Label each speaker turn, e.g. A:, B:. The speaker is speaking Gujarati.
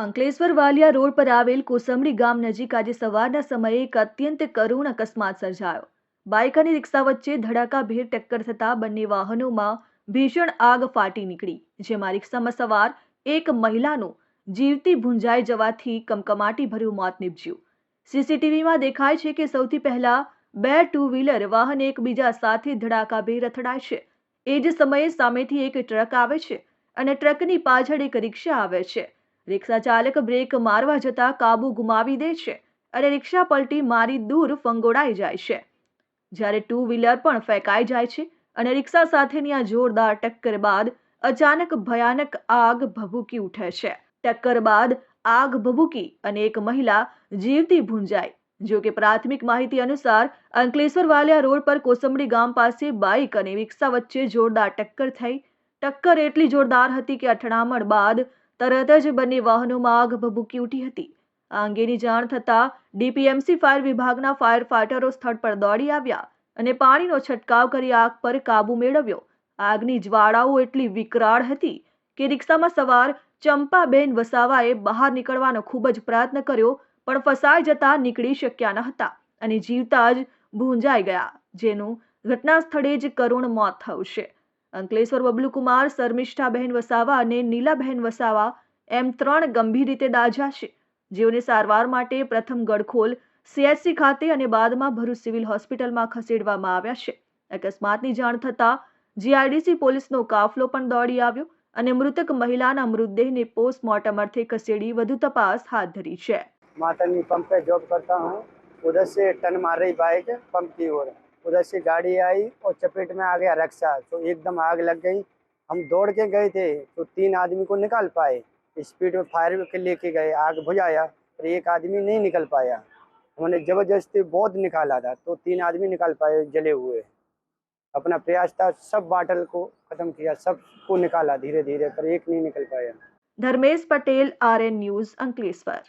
A: અંકલેશ્વર વાલિયા રોડ પર આવેલ કોસમડી ગામ નજીક આજે સવારના સમયે એક અત્યંત કરુણ અકસ્માત સર્જાયો. બાઇક અને રિક્ષા વચ્ચે ધડાકાભેર ટક્કર થતાં બંને વાહનોમાં ભીષણ આગ ફાટી નીકળી, જેમાં રિક્ષામાં સવાર એક મહિલાનું જીવતી ભૂંજાઈ જવાથી કમકમાટી ભર્યું મોત નીપજ્યું. સીસીટીવીમાં દેખાય છે કે સૌથી પહેલા બે ટુ વ્હીલર વાહન એકબીજા સાથે ધડાકાભેર અથડાય છે. એ જ સમયે સામેથી એક ટ્રક આવે છે અને ટ્રકની પાછળ એક રિક્ષા આવે છે. રિક્ષા ચાલક બ્રેક મારવા જતા કાબુ ગુમાવી દે છે અને રિક્ષા પલટી મારી દૂર ફંગોળાઈ જાય છે. જ્યારે ટુ વ્હીલર પણ ફેંકાઈ જાય છે અને રિક્ષા સાથેની આ જોરદાર ટક્કર બાદ અચાનક ભયાનક આગ ભભૂકી ઉઠે છે. ટક્કર બાદ આગ ભભૂકી અને એક મહિલા જીવતી ભૂંજાઈ. જો કે પ્રાથમિક માહિતી અનુસાર અંકલેશ્વર વાલિયા રોડ પર કોસંબડી ગામ પાસે બાઇક અને રિક્ષા વચ્ચે જોરદાર ટક્કર થઈ. ટક્કર એટલી જોરદાર હતી કે અથડામણ બાદ તરત જ બંને વાહનોમાં આગ ભભૂકી ઉઠી હતી. આ અંગેની જાણ થતાં ડીપીએમસી ફાયર વિભાગના ફાયર ફાઇટરો સ્થળ પર દોડી આવ્યા અને પાણીનો છંટકાવ કરી આગ પર કાબુ મેળવ્યો. આગની જ્વાળાઓ એટલી વિકરાળ હતી કે રિક્ષામાં સવાર ચંપાબેન વસાવાએ બહાર નીકળવાનો ખૂબ જ પ્રયત્ન કર્યો, પણ ફસાઈ જતા નીકળી શક્યા ન હતા અને જીવતા જ ભૂંજાઈ ગયા, જેનું ઘટના સ્થળે જ કરુણ મોત થયું છે. અંકલેશ્વર બબલુકુમાર શર્મિષ્ઠાબહેન વસાવા અને નીલાબહેન વસાવા એમ ત્રણ ગંભીર રીતે દાઝ્યા છે જેઓને સારવાર માટે પ્રથમ ગડખોલ સીએચસી ખાતે અને બાદમાં ભરૂચ સિવિલ હોસ્પિટલમાં ખસેડવામાં આવ્યા છે અકસ્માતની જાણ થતાં જીઆઈડીસી પોલીસનો કાફલો પણ દોડી આવ્યો અને મૃતક મહિલાના મૃતદેહને પોસ્ટમોર્ટમ અર્થે ખસેડી વધુ તપાસ હાથ ધરી છે
B: मातनी पंप पे जॉब करता हूँ उधर से टन मार रही बाइक पंप की ओर उधर से गाड़ी आई और चपेट में आ गया रक्षा तो एकदम आग लग गई। हम दौड़ के गए थे तो तीन आदमी को निकाल पाए। स्पीड में फायर के लेके गए, आग बुझाया, पर एक आदमी नहीं निकल पाया। हमने ज़बरदस्ती बहुत निकाला था तो तीन आदमी निकाल पाए, जले हुए। अपना प्रयास था, सब बाटल को खत्म किया, सबको निकाला धीरे धीरे पर एक नहीं निकल पाया।
A: Dharmesh Patel R N news, Ankleshwar.